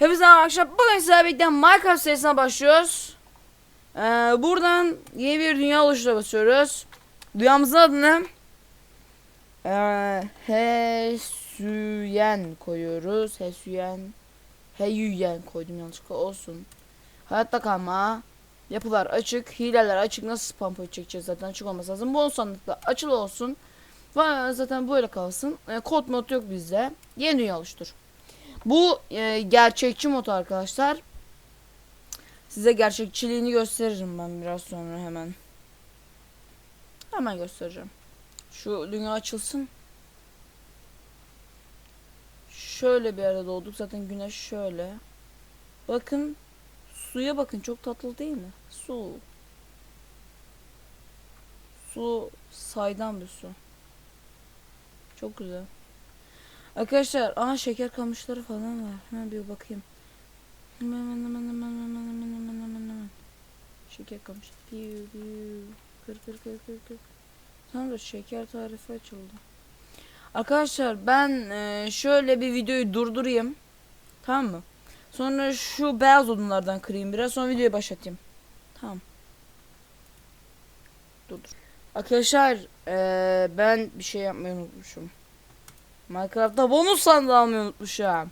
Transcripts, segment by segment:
Hepinize arkadaşlar. Bugün sizlerle birlikte Minecraft serisine başlıyoruz. Ee, buradan yeni bir dünya oluştura basıyoruz. Dünyamızın adını ee, Hesüyen koyuyoruz. Hesüyen Heyüyen koydum yanlışlıkla olsun. Hayatta kalma. Yapılar açık. Hileler açık. Nasıl spam çekeceğiz zaten açık olması lazım. Bon sandıkla açılı olsun. Zaten böyle kalsın. Ee, kod mod yok bizde. Yeni dünya oluştur. Bu e, gerçekçi mod arkadaşlar. Size gerçekçiliğini gösteririm ben biraz sonra hemen. Hemen göstereceğim. Şu dünya açılsın. Şöyle bir yerde doğduk. Zaten güneş şöyle. Bakın. Suya bakın. Çok tatlı değil mi? Su. Su saydam bir su. Çok güzel. Arkadaşlar aha şeker kamışları falan var. Hemen bir bakayım. Hemen hemen hemen hemen hemen hemen hemen. Şeker kamışı. Piu piu. Kır kır kır kır kır. Sonra şeker tarifi açıldı. Arkadaşlar ben e, şöyle bir videoyu durdurayım. Tamam mı? Sonra şu beyaz odunlardan kırayım biraz sonra videoyu başlatayım. Tamam. Dur. Arkadaşlar e, ben bir şey yapmayı unutmuşum. Minecraft'ta bonus sandığı almayı unutmuşum.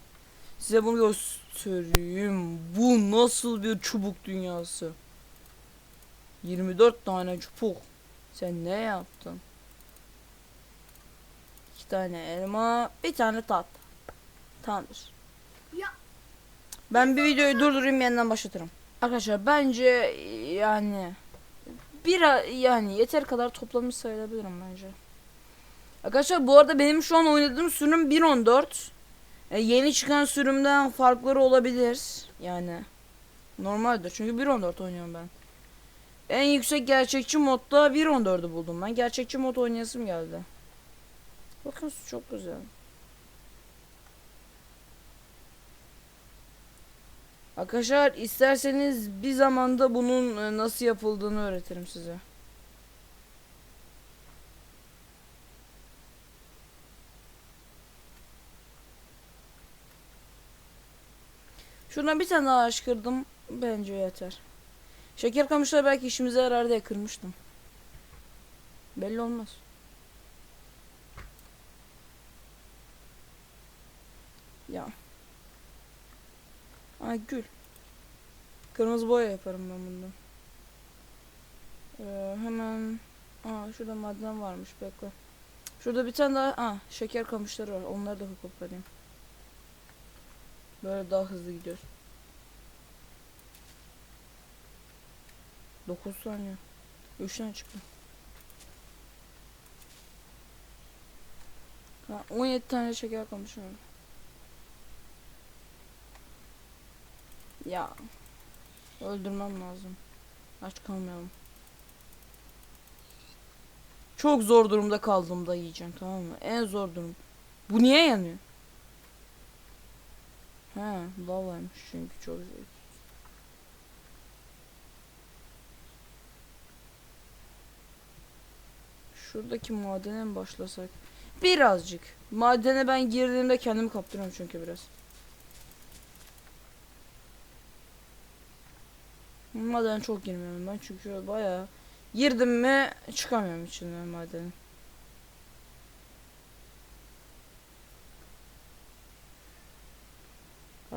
Size bunu göstereyim. Bu nasıl bir çubuk dünyası? 24 tane çubuk. Sen ne yaptın? İki tane elma, bir tane tat. Tamamdır. Ya. Ben bir videoyu durdurayım yeniden başlatırım. Arkadaşlar bence yani bir yani yeter kadar toplamış sayılabilirim bence. Arkadaşlar bu arada benim şu an oynadığım sürüm 1.14. E, yeni çıkan sürümden farkları olabilir. Yani normaldir çünkü 1.14 oynuyorum ben. En yüksek gerçekçi modda 1.14'ü buldum ben. Gerçekçi mod oynayasım geldi. Bakın çok güzel. Arkadaşlar isterseniz bir zamanda bunun e, nasıl yapıldığını öğretirim size. Şuradan bir tane daha ağaç kırdım. Bence yeter. Şeker kamışları belki işimize yarar diye kırmıştım. Belli olmaz. Ya. Ay gül. Kırmızı boya yaparım ben bundan. Ee, hemen Aa şurada maden varmış bekle. Şurada bir tane daha Aa, şeker kamışları var. Onları da toplayayım. Böyle daha hızlı gidiyoruz. 9 saniye. 3 tane çıktı. Ha, 17 tane şeker kamışım var. Ya. Öldürmem lazım. Aç kalmayalım. Çok zor durumda kaldığımda yiyeceğim tamam mı? En zor durum. Bu niye yanıyor? He, lavaymış çünkü çok zevkli. Şuradaki madene mi başlasak? Birazcık. Madene ben girdiğimde kendimi kaptırıyorum çünkü biraz. Madene çok girmiyorum ben çünkü bayağı girdim mi çıkamıyorum içinden madenin.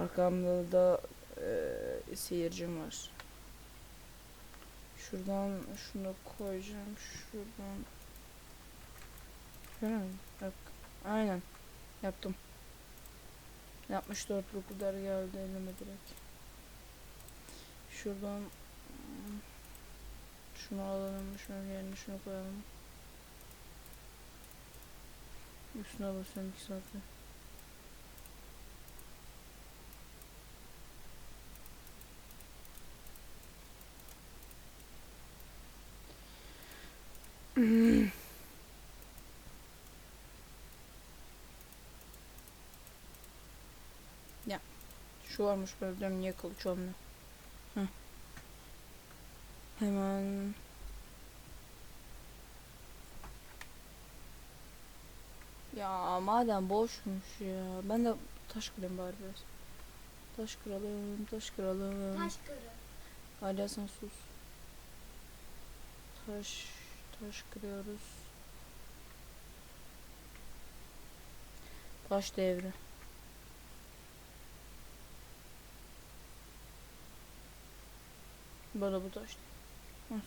Arkamda da eee seyircim var. Şuradan şunu koyacağım. Şuradan. Şöyle? Bak. Aynen. Yaptım. 64 kadar geldi elime direkt. Şuradan hmm, şunu alalım, şunu yerine şunu koyalım. Üstüne basıyorum 2 saatte. Şu varmış diyorum niye kılıç olmuyor. Heh. Hemen Ya madem boşmuş ya. Ben de taş kırayım bari biraz. taş kıralım, taş kıralım. Taş kırı. Hala sen sus. Taş, taş kırıyoruz. Taş devri. Böyle bu taş. Nasıl?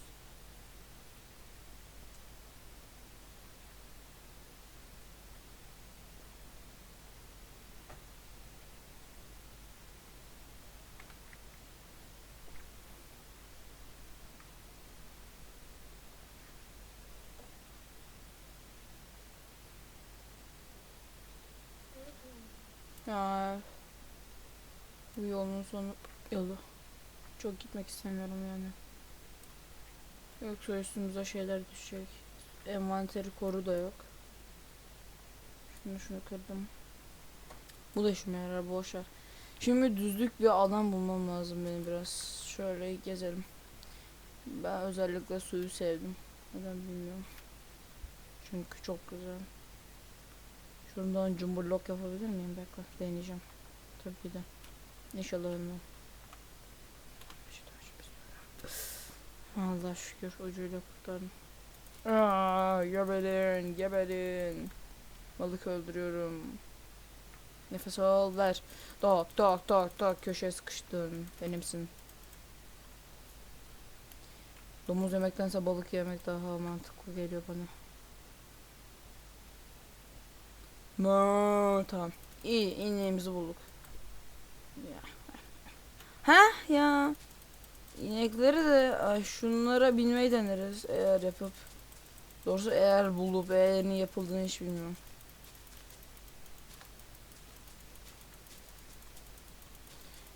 Ya bu yolun sonu yolu. Çok gitmek istemiyorum yani. Yoksa üstümüze şeyler düşecek. Envanteri koru da yok. Şunu şunu kırdım. Bu da işime yarar boş ver. Şimdi düzlük bir alan bulmam lazım benim biraz. Şöyle gezelim. Ben özellikle suyu sevdim. Neden bilmiyorum. Çünkü çok güzel. Şuradan cumburlok yapabilir miyim? Bekle deneyeceğim. Tabii ki de. İnşallah ölmem. Allah şükür ucuyla kurtardım. Aa, geberin, geberin. Balık öldürüyorum. Nefes al, ver. Tak, tak, tak, tak. Köşeye sıkıştın. Benimsin. Domuz yemektense balık yemek daha mantıklı geliyor bana. No, tamam. İyi, ineğimizi bulduk. Ya. Ha ya. İnekleri de şunlara binmeyi deneriz eğer yapıp. Doğrusu eğer bulup eğer ne yapıldığını hiç bilmiyorum.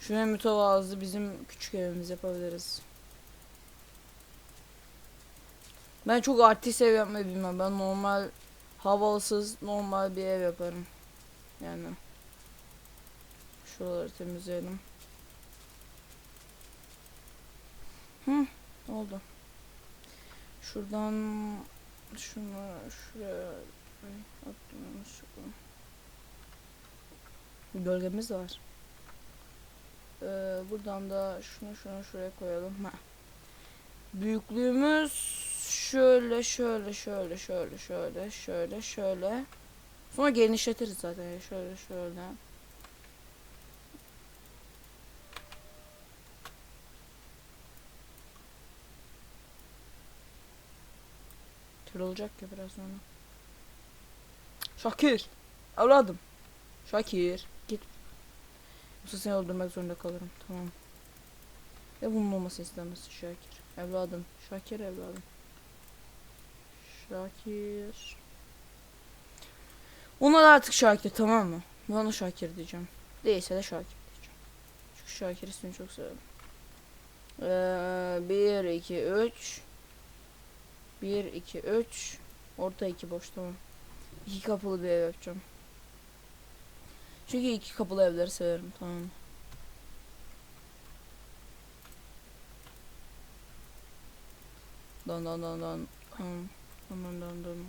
Şuna mütevazı bizim küçük evimiz yapabiliriz. Ben çok artist ev yapmayı bilmem. Ben normal havalısız normal bir ev yaparım. Yani. Şuraları temizleyelim. Hı, oldu. Şuradan şunu şuraya Ay, attım. Bir Gölgemiz var. Ee, buradan da şunu şunu şuraya koyalım. Ha. Büyüklüğümüz şöyle şöyle şöyle şöyle şöyle şöyle şöyle. Sonra genişletiriz zaten. Şöyle şöyle. Kör olacak ya biraz sonra. Şakir. Evladım. Şakir. Git. Yoksa seni öldürmek zorunda kalırım. Tamam. Ve bunun olmasını istemezsin Şakir. Evladım. Şakir evladım. Şakir. Ona da artık Şakir tamam mı? Ben ona Şakir diyeceğim. Değilse de Şakir diyeceğim. Çünkü Şakir ismini çok seviyorum. Ee, 1, 2, 3 1, 2, 3 Orta 2 boş tamam. İki kapılı bir ev yapacağım. Çünkü iki kapılı evleri severim tamam. Dan dan dan dan. Tamam. Dan dan dan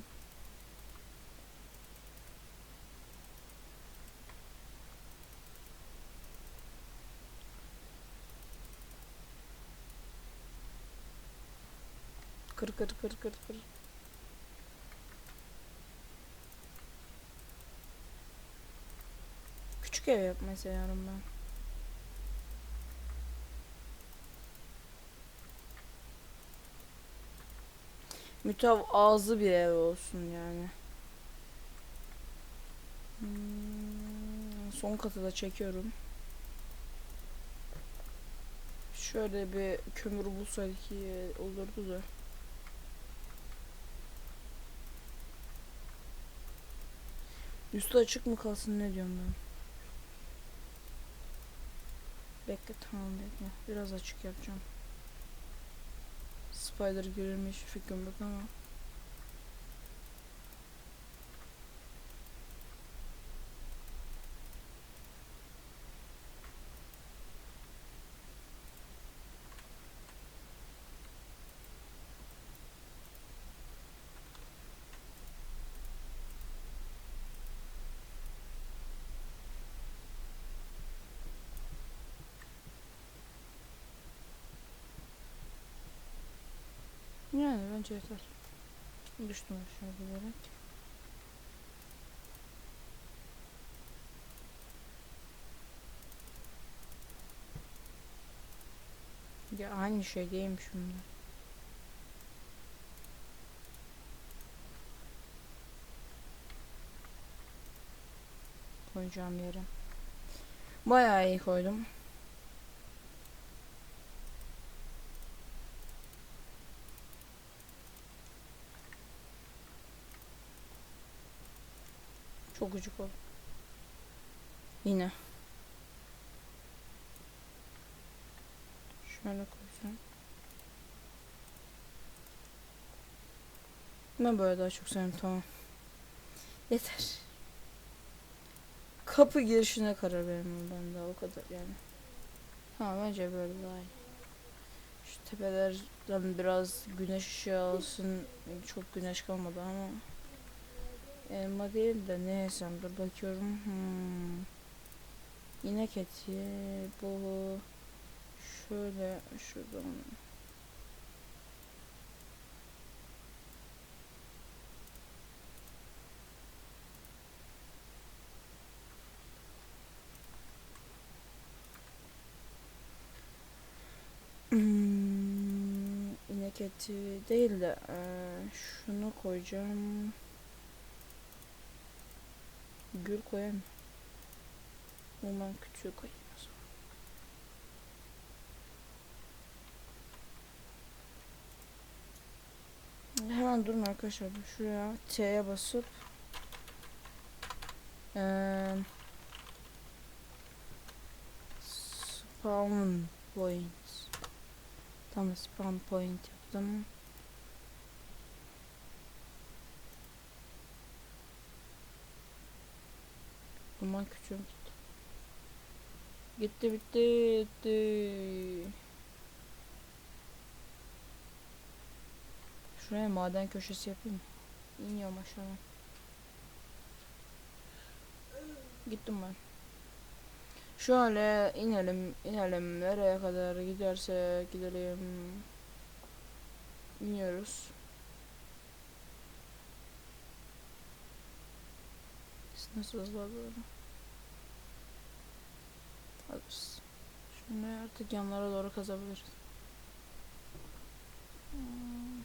Kır kır kır kır kır. Küçük ev yapmayı seviyorum ben. Mütevazı bir ev olsun yani. Hmm, son katı da çekiyorum. Şöyle bir kömür bulsaydık iyi olurdu da. Üstü açık mı kalsın ne diyorum ben? Bekle tamam bekle. Biraz açık yapacağım. Spider görür mü hiç fikrim yok ama. Bence yeter. Düştüm aşağı bilerek. Ya aynı şey değilmiş bunlar. Koyacağım yere. Bayağı iyi koydum. Çok ucuk oldu. Yine. Şöyle koyacağım. Ben böyle daha çok seviyorum tamam. Yeter. Kapı girişine karar vermem ben daha o kadar yani. Tamam bence böyle daha iyi. Şu tepelerden biraz güneş ışığı alsın. Çok güneş kalmadı ama. Elma değil de ne yesem dur bakıyorum. Hmm. İnek eti bu şöyle şuradan Hmm, inek eti değil de eee, şunu koyacağım. Gül koyayım. Bundan küçüğü koyayım. Hemen durun arkadaşlar. Şuraya T'ye basıp spawn point tam spawn point yaptım. Bundan küçüğüm gitti. Gitti bitti gitti. Şuraya maden köşesi yapayım? İniyorum aşağı. Gittim ben. Şöyle inelim, inelim. Nereye kadar giderse gidelim. İniyoruz. Biz nasıl hızlanıyoruz? Alırız. Şimdi artık yanlara doğru kazabiliriz. Hmm.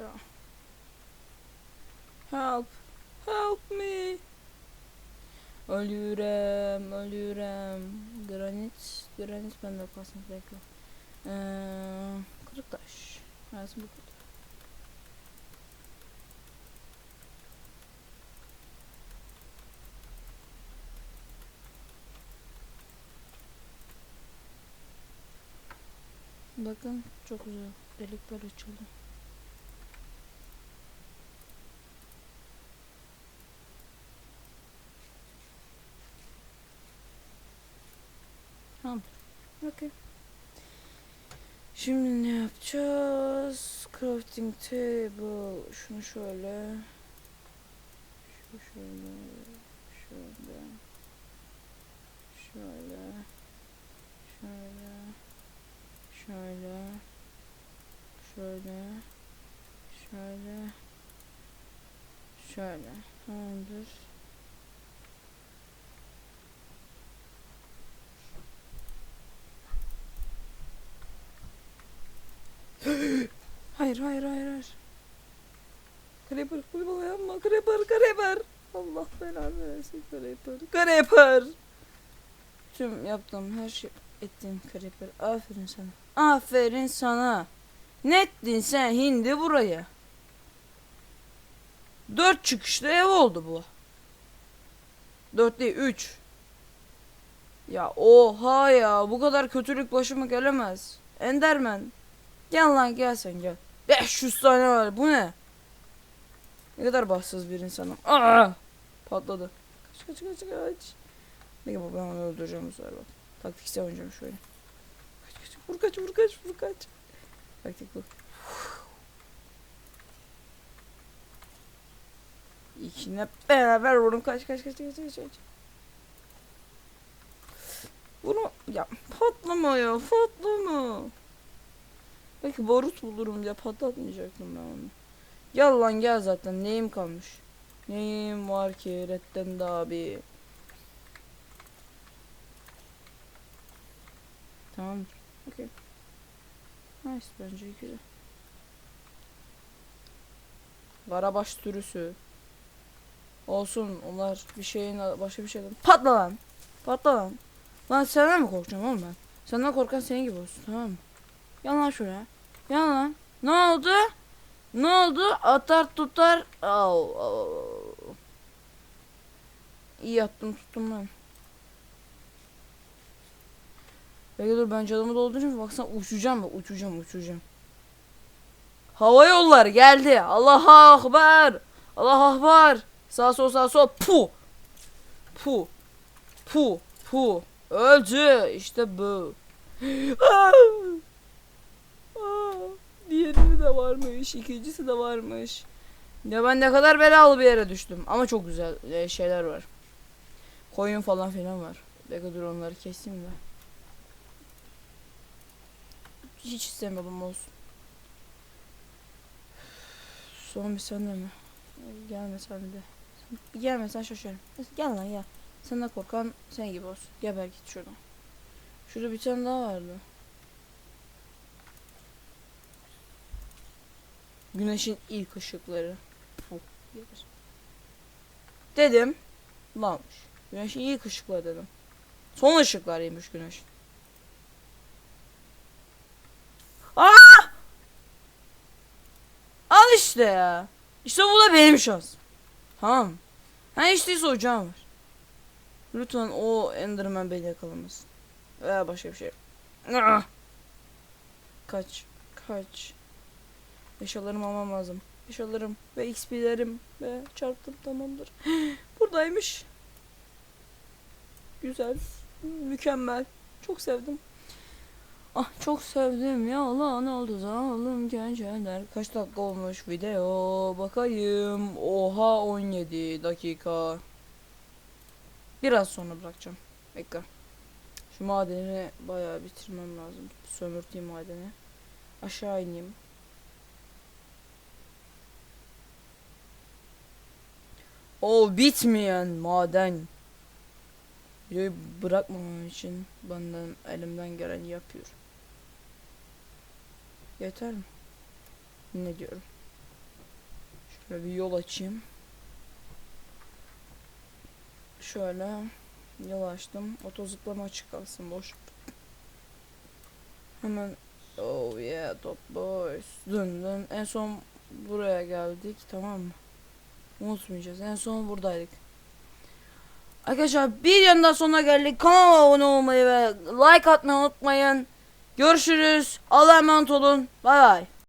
Ya. Help. Help me. Ölürüm, ölürüm. Granit, granit bende kalsın bekle. Ee, kırık taş. Lazım bu kadar. Bakın çok güzel delikler açıldı. Tamam. Okey. Şimdi ne yapacağız? Crafting table. Şunu şöyle. Şu şöyle. Şöyle. Şöyle. Şöyle. Şöyle. Şöyle. Şöyle. Şöyle. Tamamdır. Hayır hayır hayır hayır. Creeper kurban yapma. Creeper Creeper. Allah belanı versin Creeper. Creeper. Tüm yaptığım her şey ettin Creeper. Aferin sana. Aferin sana. Ne ettin sen hindi buraya? Dört çıkışlı ev oldu bu. Dört değil üç. Ya oha ya bu kadar kötülük başıma gelemez. Enderman. Gel lan gel sen gel. 500 tane var bu ne? Ne kadar bahtsız bir insanım. Aa! Patladı. Kaç kaç kaç kaç. Ne gibi ben onu öldüreceğim bu sefer bak. Taktiksel oynayacağım şöyle. Vur kaç vur kaç vur kaç. Bak bak bak. İkine beraber vurun kaç kaç kaç kaç kaç kaç. Bunu ya patlama ya patlama. Belki barut bulurum diye patlatmayacaktım ben onu. Gel lan gel zaten neyim kalmış. Neyim var ki redden de abi. Tamam. Okey. Nice bence güzel. Karabaş sürüsü. Olsun onlar bir şeyin başka bir şeyden. Patla lan. Patla lan. Lan senden mi korkacağım oğlum ben? Senden korkan senin gibi olsun tamam mı? Gel lan şuraya. Gel lan. Ne oldu? Ne oldu? Atar tutar. Au, au. İyi yattım tuttum ben. Bekle dur ben canımı doldurayım. Baksana uçacağım bak uçacağım uçacağım. Hava yolları geldi. Allah akbar. Allah akbar. Sağ sol sağ sol. Pu. Pu. Pu. Pu. Öldü. İşte bu. Diğeri de varmış. ikincisi de varmış. Ya ben ne kadar belalı bir yere düştüm. Ama çok güzel e, şeyler var. Koyun falan filan var. Bekle dur onları keseyim de. Hiç istemiyordum olsun. Son bir sen de mi? Gelme sen de. Gelme sen şaşarım. Gel lan gel. Senden korkan sen gibi olsun. Geber git şuradan. Şurada bir tane daha vardı. Güneşin ilk ışıkları. Geber. Dedim. Lanmış. Güneşin ilk ışıkları dedim. Son ışıklarıymış güneşin. Aa! Al işte ya. İşte bu da benim şans. Tamam. Ha işte ocağım var. Lütfen o Enderman beni yakalamasın. Veya başka bir şey. Ah! Kaç. Kaç. Eşyalarımı almam lazım. Eşyalarım ve XP'lerim ve çarptım tamamdır. Buradaymış. Güzel. Mükemmel. Çok sevdim. Ah çok sevdim ya ne oldu zalim geceler Kaç dakika olmuş video bakayım Oha 17 dakika Biraz sonra bırakacağım Bekle Şu madeni bayağı bitirmem lazım Sömürteyim madeni Aşağı ineyim O bitmeyen maden Videoyu bırakmamam için benden elimden geleni yapıyorum. Yeter mi? Ne diyorum? Şöyle bir yol açayım. Şöyle yol açtım. Otozıplama açık kalsın boş. Hemen oh yeah top boys. Dün dün en son buraya geldik tamam mı? Unutmayacağız. En son buradaydık. Arkadaşlar bir yandan sonuna geldik. Kanala abone olmayı ve like atmayı unutmayın. Görüşürüz. Allah'a emanet olun. Bay bay.